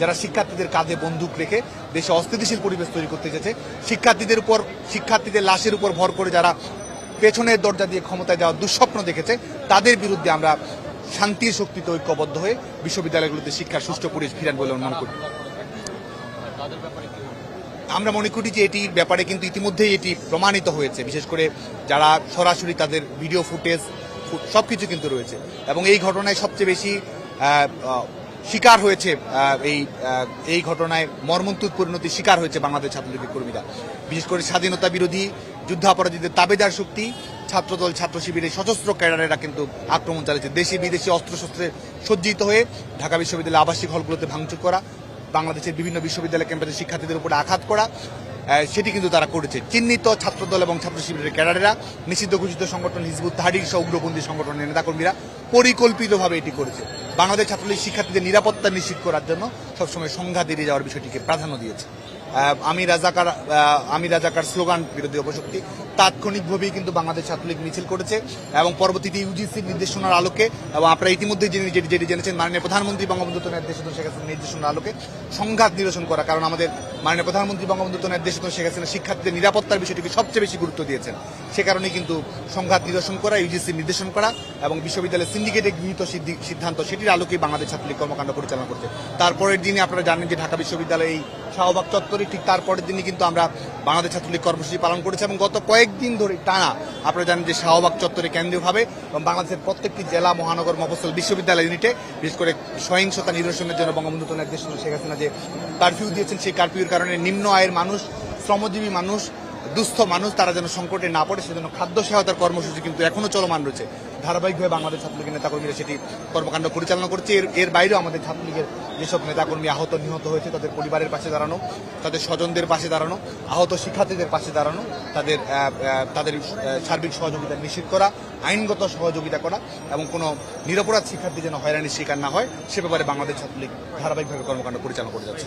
যারা শিক্ষার্থীদের কাঁধে বন্দুক রেখে দেশে অস্থিতিশীল পরিবেশ তৈরি করতে চেয়েছে, শিক্ষার্থীদের উপর, শিক্ষার্থীদের লাশের উপর ভর করে যারা পেছনের দরজা দিয়ে ক্ষমতায় যাওয়ার দুঃস্বপ্ন দেখেছে, তাদের বিরুদ্ধে আমরা শান্তির শক্তিতে ঐক্যবদ্ধ হয়ে বিশ্ববিদ্যালয়গুলোতে শিক্ষার সুষ্ঠু পরিবেশ ফিরান বলে অনুমান করি। আমরা মনে করি যে এটির ব্যাপারে কিন্তু ইতিমধ্যেই এটি প্রমাণিত হয়েছে, বিশেষ করে যারা সরাসরি তাদের ভিডিও ফুটেজ সব কিছু কিন্তু রয়েছে। এবং এই ঘটনায় সবচেয়ে বেশি শিকার হয়েছে এই এই ঘটনায় মর্মন্তুদ পরিণতির শিকার হয়েছে বাংলাদেশ ছাত্রলীগের কর্মীরা। বিশেষ করে স্বাধীনতা বিরোধী, যুদ্ধাপরাধীদের তাবেদার শক্তি, ছাত্রদল, ছাত্র শিবিরের সশস্ত্র ক্যাডারেরা কিন্তু আক্রমণ চালিয়েছে। দেশি বিদেশি অস্ত্রশস্ত্রে সজ্জিত হয়ে ঢাকা বিশ্ববিদ্যালয়ের আবাসিক হলগুলোতে ভাঙচুর করা, বাংলাদেশের বিভিন্ন বিশ্ববিদ্যালয় ক্যাম্পাসে শিক্ষার্থীদের উপরে আঘাত করা সেটি কিন্তু তারা করেছে। চিহ্নিত ছাত্রদল এবং ছাত্র শিবিরের ক্যাডারেরা, নিষিদ্ধ ঘোষিত সংগঠন হিজবুত তাহারির সহ উগ্রপন্থী সংগঠনের নেতাকর্মীরা পরিকল্পিতভাবে এটি করেছে। বাংলাদেশ ছাত্রলীগ শিক্ষার্থীদের নিরাপত্তা নিশ্চিত করার জন্য সবসময় সংঘাত এড়িয়ে যাওয়ার বিষয়টিকে প্রাধান্য দিয়েছে। আমি রাজাকার আমি রাজাকার স্লোগান বিরোধী অপশক্তি। তাৎক্ষণিকভাবেই কিন্তু বাংলাদেশ ছাত্রলীগ মিছিল করেছে এবং পরবর্তীতে ইউজিসির নির্দেশনার আলোকে এবং আপনারা ইতিমধ্যে যেটি যেটি জেনেছেন, মাননীয় প্রধানমন্ত্রী বঙ্গবন্ধু নির্দেশিত শেখ হাসিনার নির্দেশনার আলোকে সংঘাত নিরসন করা, কারণ আমাদের মাননীয় প্রধানমন্ত্রী বঙ্গবন্ধু নির্দেশিত শেখ হাসিনা শিক্ষার্থীদের নিরাপত্তার বিষয়টিকে সবচেয়ে বেশি গুরুত্ব দিয়েছেন। সে কারণে কিন্তু সংঘাত নিরসন করা, ইউজিসির নির্দেশন করা এবং বিশ্ববিদ্যালয়ের সিন্ডিকেটে গৃহীত সিদ্ধি- সিদ্ধান্ত, সেটির আলোকেই বাংলাদেশ ছাত্রলীগ কর্মকাণ্ড পরিচালনা করছে। তারপরের দিনে আপনারা জানেন যে ঢাকা বিশ্ববিদ্যালয়ে শাহবাগ চত্বরে ঠিক তারপরের দিনই কিন্তু আমরা বাংলাদেশ ছাত্রলীগ কর্মসূচি পালন করেছি এবং গত কয়েকদিন ধরে টানা আপনারা জানেন যে শাহবাগ চত্বরে কেন্দ্রীয়ভাবে এবং বাংলাদেশের প্রত্যেকটি জেলা, মহানগর, মফস্বল বিশ্ববিদ্যালয় ইউনিটে বিশেষ করে সহিংসতা নিরসনের জন্য বঙ্গবন্ধু তো নির্দেশ শেখ হাসিনা যে কারফিউ দিয়েছেন সেই কারফিউর কারণে নিম্ন আয়ের মানুষ, শ্রমজীবী মানুষ, দুস্থ মানুষ তারা যেন সংকটে না পড়ে সেজন্য খাদ্য সহায়তার কর্মসূচি কিন্তু এখনও চলমান রয়েছে। ধারাবাহিকভাবে বাংলাদেশ ছাত্রলীগের নেতাকর্মীরা সেটি কর্মকাণ্ড পরিচালনা করছে। এর এর বাইরেও আমাদের ছাত্রলীগের যেসব নেতাকর্মী আহত নিহত হয়েছে, তাদের পরিবারের পাশে দাঁড়ানো, তাদের স্বজনদের পাশে দাঁড়ানো, আহত শিক্ষার্থীদের পাশে দাঁড়ানো, তাদের তাদের সার্বিক সহযোগিতা নিশ্চিত করা, আইনগত সহযোগিতা করা এবং কোনো নিরপরাধ শিক্ষার্থী যেন হয়রানির শিকার না হয়, সে ব্যাপারে বাংলাদেশ ছাত্রলীগ ধারাবাহিকভাবে কর্মকাণ্ড পরিচালনা করে যাচ্ছে।